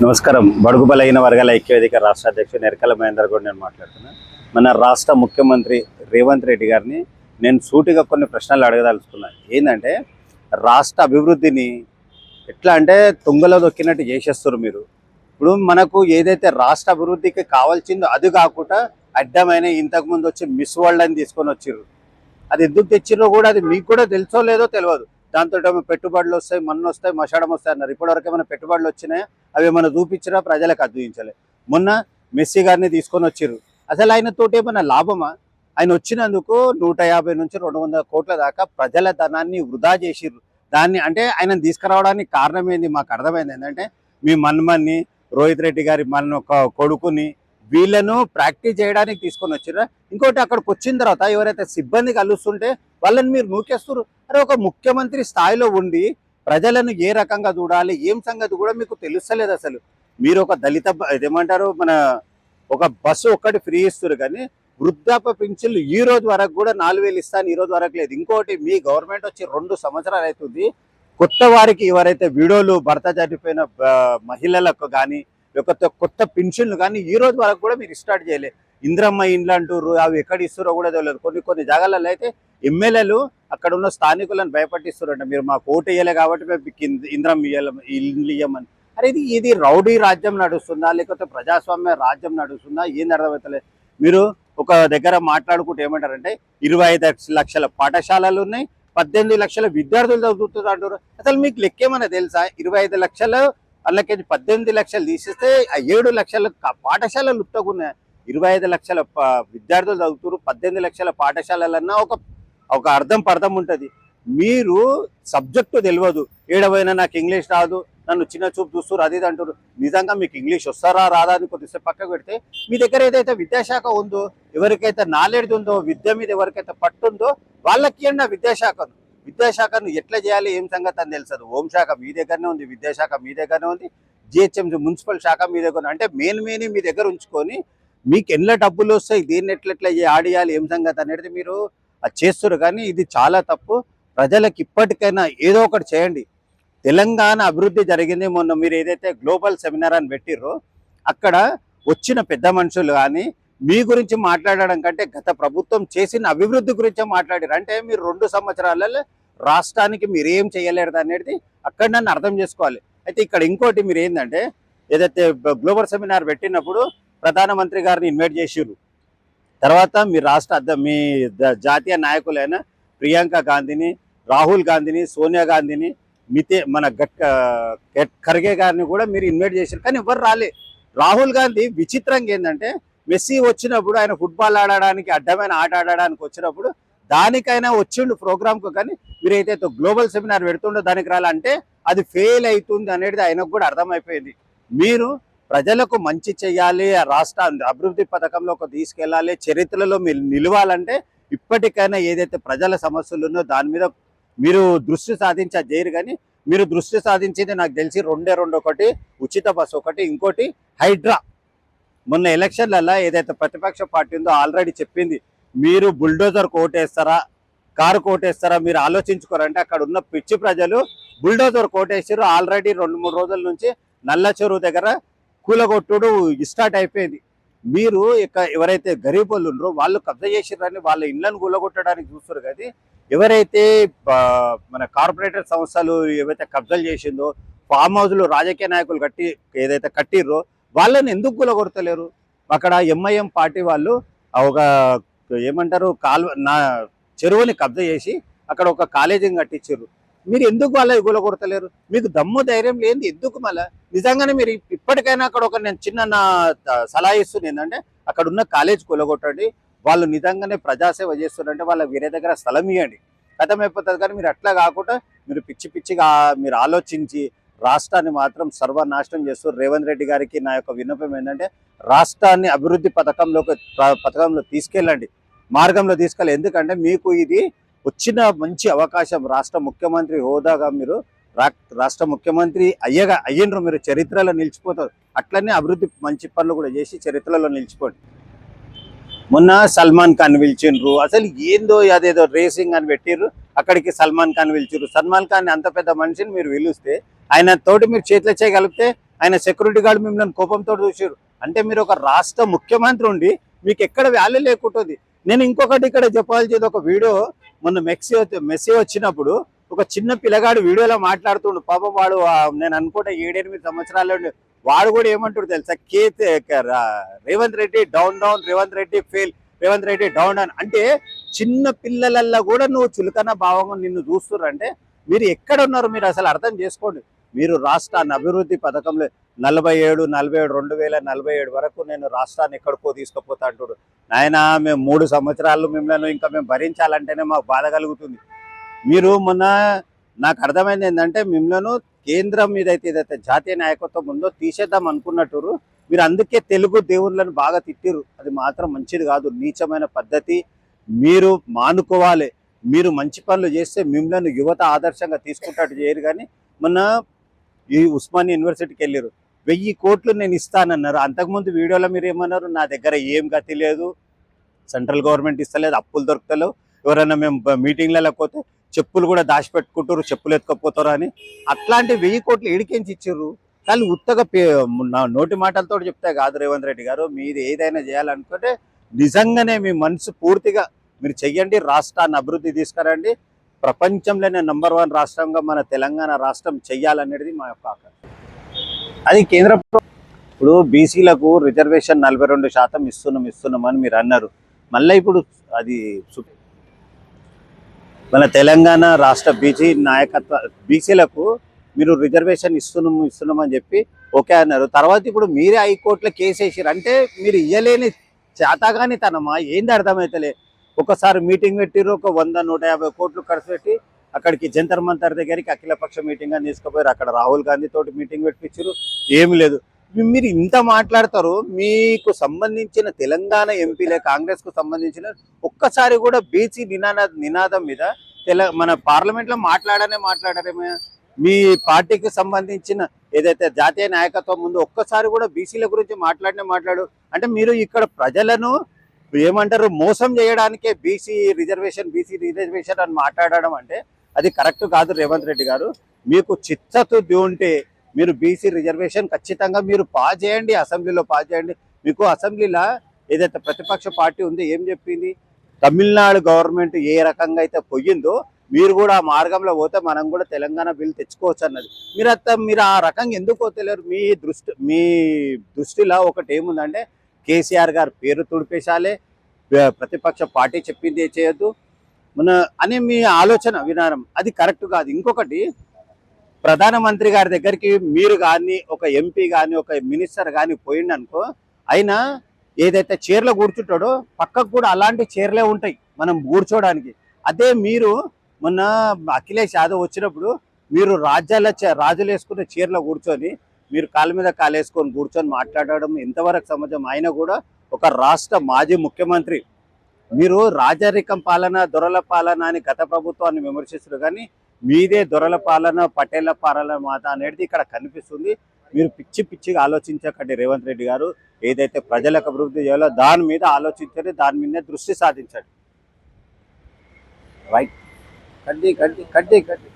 నమస్కారం. బడుగు బలహీన వర్గాల ఐక్యవేదిక రాష్ట్ర అధ్యక్షుడు నెరకల మహేందర్ గౌడ్ నేను మాట్లాడుతున్నాను మన రాష్ట్ర ముఖ్యమంత్రి రేవంత్ రెడ్డి గారిని నేను సూటిగా కొన్ని ప్రశ్నలు అడగదలుచుకున్నాను ఏంటంటే రాష్ట్ర అభివృద్ధిని ఎట్లా అంటే తుంగలో దొక్కినట్టు చేసేస్తారు మీరు. ఇప్పుడు మనకు ఏదైతే రాష్ట్ర అభివృద్ధికి కావాల్సిందో అది కాకుండా అడ్డమైన ఇంతకుముందు వచ్చి మిస్ వరల్డ్ అని తీసుకొని వచ్చారు అది ఎందుకు తెచ్చిర్రో కూడా అది మీకు కూడా తెలుసో లేదో తెలియదు. దాంతో పెట్టుబడులు వస్తాయి మన్ను వస్తాయి మషాడం వస్తాయి అన్నారు. ఇప్పటివరకు ఏమైనా పెట్టుబడులు వచ్చినాయా? అవి ఏమైనా చూపించినా ప్రజలకు అద్వించలే మొన్న మెస్సీ గారిని తీసుకొని వచ్చిర్రు. అసలు ఆయన తోటి ఏమైనా లాభమా? ఆయన వచ్చినందుకు నూట యాభై నుంచి రెండు వందల కోట్ల దాకా ప్రజల ధనాన్ని వృధా చేసిర్రు. దాన్ని అంటే ఆయన తీసుకురావడానికి కారణం ఏంది? మాకు అర్థమైంది ఏంటంటే మీ మన్మన్ని రోహిత్ రెడ్డి గారి మన ఒక కొడుకుని వీళ్ళను ప్రాక్టీస్ చేయడానికి తీసుకొని వచ్చారు ఇంకోటి అక్కడికి వచ్చిన తర్వాత ఎవరైతే సిబ్బంది కలుస్తుంటే వాళ్ళని మీరు నూకేస్తారు అరే ఒక ముఖ్యమంత్రి స్థాయిలో ఉండి ప్రజలను ఏ రకంగా చూడాలి ఏం సంగతి కూడా మీకు తెలుస్తలేదు అసలు. మీరు ఒక దళిత ఏమంటారు మన ఒక బస్సు ఒక్కటి ఫ్రీ ఇస్తారు కానీ వృద్ధాప్య పింఛన్లు ఈ రోజు వరకు కూడా నాలుగు వేలు ఇస్తాను ఈ రోజు వరకు లేదు. ఇంకోటి మీ గవర్నమెంట్ వచ్చి రెండు సంవత్సరాలు అవుతుంది. కొత్త వారికి ఎవరైతే వీడియోలు భర్త చనిపోయిన మహిళలకు కానీ లేకపోతే కొత్త పెన్షన్లు కానీ ఈ రోజు వరకు కూడా మీరు స్టార్ట్ చేయలేదు ఇంద్రమ్మ ఇండ్లు అంటారు అవి ఎక్కడ ఇస్తారో కూడా తెలియదు. కొన్ని కొన్ని జాగాలలో అయితే ఎమ్మెల్యేలు అక్కడ ఉన్న స్థానికులను భయపట్టిస్తారంట. మీరు మాకు ఓటు వేయలే కాబట్టి మేము ఇంద్రమ్మ ఇల్లు ఇయ్యమని. అరే ఇది ఇది రౌడీ రాజ్యం నడుస్తుందా? లేకపోతే ప్రజాస్వామ్య రాజ్యం నడుస్తుందా? ఏం అర్థమవుతలేదు మీరు ఒక దగ్గర మాట్లాడుకుంటే ఏమంటారంటే ఇరవై ఐదు లక్షల పాఠశాలలు ఉన్నాయి పద్దెనిమిది లక్షల విద్యార్థులు చదువుతున్నారు అంటారు అసలు మీకు లెక్కేమన్నా తెలుసా? ఇరవై ఐదు లక్షలు అందులోకి పద్దెనిమిది లక్షలు తీసేస్తే ఆ ఏడు లక్షల పాఠశాలలు ఉత్తగున్నాయి ఇరవై ఐదు లక్షల విద్యార్థులు చదువుతారు పద్దెనిమిది లక్షల పాఠశాలలన్నా ఒక ఒక అర్థం పర్థం ఉంటుంది. మీరు సబ్జెక్టు తెలియదు. ఏడవైనా నాకు ఇంగ్లీష్ రాదు. నన్ను చిన్న చూపు చూస్తారు అది అంటారు నిజంగా మీకు ఇంగ్లీష్ వస్తారా రాదా అని కొద్దిసేపు పక్క పెడితే మీ దగ్గర ఏదైతే విద్యాశాఖ ఉందో ఎవరికైతే నాలెడ్జ్ ఉందో విద్య మీద ఎవరికైతే పట్టుందో వాళ్ళకి ఇవ్వండి విద్యాశాఖను. విద్యాశాఖను ఎట్లా చేయాలి ఏం సంగతి అని తెలుసదు. హోంశాఖ మీ దగ్గరనే ఉంది విద్యాశాఖ మీ దగ్గరనే ఉంది జిహెచ్ఎంసీ మున్సిపల్ శాఖ మీ దగ్గర అంటే మెయిన్ మెయిన్ మీ దగ్గర ఉంచుకొని మీకు ఎన్ని డబ్బులు వస్తాయి దీన్ని ఎట్లా ఎట్లా ఆడియాలి ఏం సంగతి అనేది మీరు అది చేస్తారు కానీ ఇది చాలా తప్పు. ప్రజలకు ఇప్పటికైనా ఏదో ఒకటి చేయండి. తెలంగాణ అభివృద్ధి జరిగింది మొన్న మీరు ఏదైతే గ్లోబల్ సెమినార్ అని పెట్టిర్రో అక్కడ వచ్చిన పెద్ద మనుషులు కానీ మీ గురించి మాట్లాడడం కంటే గత ప్రభుత్వం చేసిన అభివృద్ధి గురించే మాట్లాడారు. అంటే మీరు రెండు సంవత్సరాలలో రాష్ట్రానికి మీరు ఏం చేయలేరు అనేది అక్కడ నన్ను అర్థం చేసుకోవాలి. అయితే ఇక్కడ ఇంకోటి మీరు ఏంటంటే ఏదైతే గ్లోబల్ సెమినార్ పెట్టినప్పుడు ప్రధానమంత్రి గారిని ఇన్వైట్ చేసిర్రు. తర్వాత మీ రాష్ట్ర మీ జాతీయ నాయకులైన ప్రియాంక గాంధీని రాహుల్ గాంధీని సోనియా గాంధీని మితే మన గట్ గట్ ఖర్గే గారిని కూడా మీరు ఇన్వైట్ చేశారు కానీ ఎవరు రాలే. రాహుల్ గాంధీ విచిత్రంగా ఏంటంటే మెస్సీ వచ్చినప్పుడు ఆయన ఫుట్బాల్ ఆడడానికి అడ్డమైన ఆట ఆడడానికి వచ్చినప్పుడు దానికైనా వచ్చిండు ప్రోగ్రామ్కు కానీ మీరు ఏదైతే గ్లోబల్ సెమినార్ పెడుతుండో దానికి రాలంటే అది ఫెయిల్ అవుతుంది అనేది ఆయనకు కూడా అర్థమైపోయింది. మీరు ప్రజలకు మంచి చేయాలి ఆ రాష్ట్ర అభివృద్ధి పథకంలోకి తీసుకెళ్ళాలి చరిత్రలో మీరు నిలవాలంటే ఇప్పటికైనా ఏదైతే ప్రజల సమస్యలు ఉన్నో దాని మీద మీరు దృష్టి సాధించా చేయరు కానీ మీరు దృష్టి సాధించింది నాకు తెలిసి రెండే రెండు ఒకటి ఉచిత బస్సు ఒకటి ఇంకోటి హైడ్రా. మొన్న ఎలక్షన్లలో ఏదైతే ప్రతిపక్ష పార్టీ ఉందో ఆల్రెడీ చెప్పింది మీరు బుల్డోజర్ కోటేస్తారా కారు కోటేస్తారా మీరు ఆలోచించుకోరంటే అక్కడ ఉన్న పిచ్చి ప్రజలు బుల్డోజర్ కోటేసారు ఆల్రెడీ రెండు మూడు రోజుల నుంచి నల్ల చెరువు దగ్గర కూలగొట్టుడు స్టార్ట్ అయిపోయింది. మీరు ఇక ఎవరైతే గరీబ్ వాళ్ళు ఉన్నారో వాళ్ళు కబ్జా చేసిర్రని వాళ్ళ ఇళ్ళను కూలగొట్టడానికి చూస్తారు కానీ ఎవరైతే మన కార్పొరేటర్ సంస్థలు ఏవైతే కబ్జాలు చేసిందో ఫామ్ హౌస్లు రాజకీయ నాయకులు కట్టి ఏదైతే కట్టిర్రో వాళ్ళని ఎందుకు కూలగొడతలేరు అక్కడ ఎంఐఎం పార్టీ వాళ్ళు ఒక ఏమంటారు కాల్వ నా చెరువుని కబ్జా చేసి అక్కడ ఒక కాలేజీని కట్టించారు మీరు ఎందుకు వాళ్ళని కూలగొడతలేరు మీకు దమ్ము ధైర్యం లేని ఎందుకు మళ్ళా? నిజంగానే మీరు ఇప్పటికైనా అక్కడ ఒక నేను చిన్న నా సలహా ఇస్తుంది ఏంటంటే అక్కడ ఉన్న కాలేజ్ కూలగొట్టండి. వాళ్ళు నిజంగానే ప్రజాసేవ చేస్తున్నారంటే వాళ్ళ వేరే దగ్గర స్థలం ఇవ్వండి కథమైపోతుంది కానీ మీరు అట్లా కాకుండా మీరు పిచ్చి పిచ్చిగా మీరు ఆలోచించి రాష్ట్రాన్ని మాత్రం సర్వనాశనం చేస్తూ రేవంత్ రెడ్డి గారికి నా యొక్క విన్నపం ఏంటంటే రాష్ట్రాన్ని అభివృద్ధి పథకంలోకి పథకంలో తీసుకెళ్ళండి మార్గంలో తీసుకెళ్ళి ఎందుకంటే మీకు ఇది వచ్చిన మంచి అవకాశం. రాష్ట్ర ముఖ్యమంత్రి హోదాగా మీరు రా- రాష్ట్ర ముఖ్యమంత్రి అయ్యగా అయ్యిండ్రు మీరు చరిత్రలో నిలిచిపోతారు. అట్లనే అభివృద్ధి మంచి పనులు కూడా చేసి చరిత్రలో నిలిచిపోండి. మొన్న సల్మాన్ ఖాన్ పిలిచిండ్రు. అసలు ఏందో అదేదో రేసింగ్ అని పెట్టిర్రు. అక్కడికి సల్మాన్ ఖాన్ పిలిచారు సల్మాన్ ఖాన్ అంత పెద్ద మనిషిని మీరు పిలిస్తే ఆయన తోటి మీరు చేతిలో చేయగలిగితే ఆయన సెక్యూరిటీ గార్డ్ మిమ్మల్ని కోపంతో చూసారు అంటే మీరు ఒక రాష్ట్ర ముఖ్యమంత్రి ఉండి మీకు ఎక్కడ వాల్యూ లేకుంటుంది. నేను ఇంకొకటి ఇక్కడ చెప్పాల్సింది ఒక వీడియో మొన్న మెక్సీ మెస్సీ వచ్చినప్పుడు ఒక చిన్న పిల్లగాడు వీడియోలో మాట్లాడుతుండు. పాపం వాడు నేను అనుకుంటే ఏడెనిమిది సంవత్సరాలు వాడు కూడా ఏమంటాడు తెలుసా? Kth Revanth Reddy down down Revanth Reddy fail Revanth Reddy down down అంటే చిన్న పిల్లలల్లో కూడా నువ్వు చులకన భావంగా నిన్ను చూస్తున్నారంటే మీరు ఎక్కడ ఉన్నారు మీరు అసలు అర్థం చేసుకోండి. మీరు రాష్ట్రాన్ని అభివృద్ధి పథకంలో నలభై ఏడు నలభై ఏడు రెండు వేల నలభై ఏడు వరకు నేను రాష్ట్రాన్ని ఎక్కడికో తీసుకుపోతా అంటుడు. నాయన మేము మూడు సంవత్సరాలు మిమ్మల్ని ఇంకా మేము భరించాలంటేనే మాకు బాధ కలుగుతుంది. మీరు మొన్న నాకు అర్థమైంది ఏంటంటే మిమ్మల్ని కేంద్రం మీద అయితే ఏదైతే జాతీయ నాయకత్వం ఉందో తీసేద్దాం అనుకున్నట్టు మీరు అందుకే తెలుగు దేవుళ్ళను బాగా తిట్టిరు అది మాత్రం మంచిది కాదు. నీచమైన పద్ధతి మీరు మానుకోవాలి. మీరు మంచి పనులు చేస్తే మిమ్మల్ని యువత ఆదర్శంగా తీసుకుంటాడు చేయరు కానీ మొన్న ఈ ఉస్మానియా యూనివర్సిటీకి వెళ్ళారు. వెయ్యి కోట్లు నేను ఇస్తానన్నారు. అంతకుముందు వీడియోలో మీరు ఏమన్నారు? నా దగ్గర ఏం గతి లేదు. సెంట్రల్ గవర్నమెంట్ ఇస్తలేదు అప్పులు దొరుకుతలేవు. ఎవరైనా మేము మీటింగ్లలో పోతే చెప్పులు కూడా దాచిపెట్టుకుంటారు చెప్పులు ఎత్తుకపోతారు అని. అట్లాంటి వెయ్యి కోట్లు ఏడికేంచి ఇచ్చారు కానీ ఉత్తగా పే- నా నోటి మాటలతో చెప్తే కాదు రేవంత్ రెడ్డి గారు. మీరు ఏదైనా చేయాలనుకుంటే నిజంగానే మీ మనసు పూర్తిగా మీరు చెయ్యండి రాష్ట్రాన్ని అభివృద్ధి తీసుకురండి. ప్రపంచంలోనే నంబర్ వన్ రాష్ట్రంగా మన తెలంగాణ రాష్ట్రం చెయ్యాలనేది మా యొక్క అది కేంద్ర ఇప్పుడు బీసీలకు రిజర్వేషన్ నలభై రెండు శాతం ఇస్తున్నాం ఇస్తున్నాం అని మీరు అన్నారు. మళ్ళీ ఇప్పుడు అది మన తెలంగాణ రాష్ట్ర బీసీ నాయకత్వ బీసీలకు మీరు రిజర్వేషన్ ఇస్తున్నాం అని చెప్పి ఓకే అన్నారు. తర్వాత ఇప్పుడు మీరే హైకోర్టులో కేసు వేసారు అంటే మీరు ఇయ్యలేని చేతగాని తనమా ఏంది అర్థమైతలే? ఒకసారి మీటింగ్ పెట్టిర్రు ఒక వంద నూట యాభై కోట్లు ఖర్చు పెట్టి అక్కడికి జంతర్ మంతర్ దగ్గరికి అఖిలపక్ష మీటింగ్ అని తీసుకుపోయారు. అక్కడ రాహుల్ గాంధీ తోటి మీటింగ్ పెట్టించారు ఏమి లేదు. మీరు ఇంత మాట్లాడతారు మీకు సంబంధించిన తెలంగాణ ఎంపీలే కాంగ్రెస్కు సంబంధించిన ఒక్కసారి కూడా బీసీ నినాద నినాదం మీద తెల మన పార్లమెంట్లో మాట్లాడనే మాట్లాడారేమే మీ పార్టీకి సంబంధించిన ఏదైతే జాతీయ నాయకత్వం ముందు ఒక్కసారి కూడా బీసీల గురించి మాట్లాడినే మాట్లాడు. అంటే మీరు ఇక్కడ ప్రజలను ఏమంటారు మోసం చేయడానికే బీసీ రిజర్వేషన్ బీసీ రిజర్వేషన్ అని మాట్లాడడం అంటే అది కరెక్ట్ కాదు రేవంత్ రెడ్డి గారు. మీకు చిత్తతుద్ది ఉంటే మీరు బీసీ రిజర్వేషన్ ఖచ్చితంగా మీరు పాస్ చేయండి అసెంబ్లీలో పాస్ చేయండి. మీకు అసెంబ్లీలో ఏదైతే ప్రతిపక్ష పార్టీ ఉందో ఏం చెప్పింది? తమిళనాడు గవర్నమెంట్ ఏ రకంగా అయితే పోయిందో మీరు కూడా ఆ మార్గంలో పోతే మనం కూడా తెలంగాణ బిల్ తెచ్చుకోవచ్చు అన్నది. మీరు అత్త మీరు ఆ రకంగా ఎందుకు పోతలేరు? మీ దృష్టి మీ దృష్టిలో ఒకటి ఏముందంటే కేసీఆర్ గారు పేరు తుడిపేశాలే ప్రతిపక్ష పార్టీ చెప్పింది చేయొద్దు. మన అనే మీ ఆలోచన విధానం అది కరెక్ట్ కాదు. ఇంకొకటి ప్రధానమంత్రి గారి దగ్గరికి మీరు కానీ ఒక ఎంపీ కానీ ఒక మినిస్టర్ కానీ పోయిండు అనుకో అయినా ఏదైతే చీరలో కూర్చుంటాడో పక్కకు కూడా అలాంటి చీరలే ఉంటాయి మనం కూర్చోడానికి. అదే మీరు మొన్న అఖిలేష్ యాదవ్ వచ్చినప్పుడు మీరు రాజ్యాల రాజులు వేసుకున్న చీరలో కూర్చొని మీరు కాళ్ళ మీద కాలేసుకొని కూర్చొని మాట్లాడడం ఎంతవరకు సమాజం ఆయన కూడా ఒక రాష్ట్ర మాజీ ముఖ్యమంత్రి. మీరు రాజరికం పాలన దొరల పాలన అని గత ప్రభుత్వాన్ని విమర్శిస్తారు కానీ మీదే దొరల పాలన పటేళ్ళ పాలన మాత అనేది ఇక్కడ కనిపిస్తుంది. మీరు పిచ్చి పిచ్చిగా ఆలోచించకండి రేవంత్ రెడ్డి గారు. ఏదైతే ప్రజలకు అభివృద్ధి చేయాలో దాని మీద ఆలోచించండి దాని మీదనే దృష్టి సాధించండి. రైట్. ಕಡ್ಡಿ ಕಡ್ಡಿ ಕಡ್ಡಿ ಕಡ್ಡಿ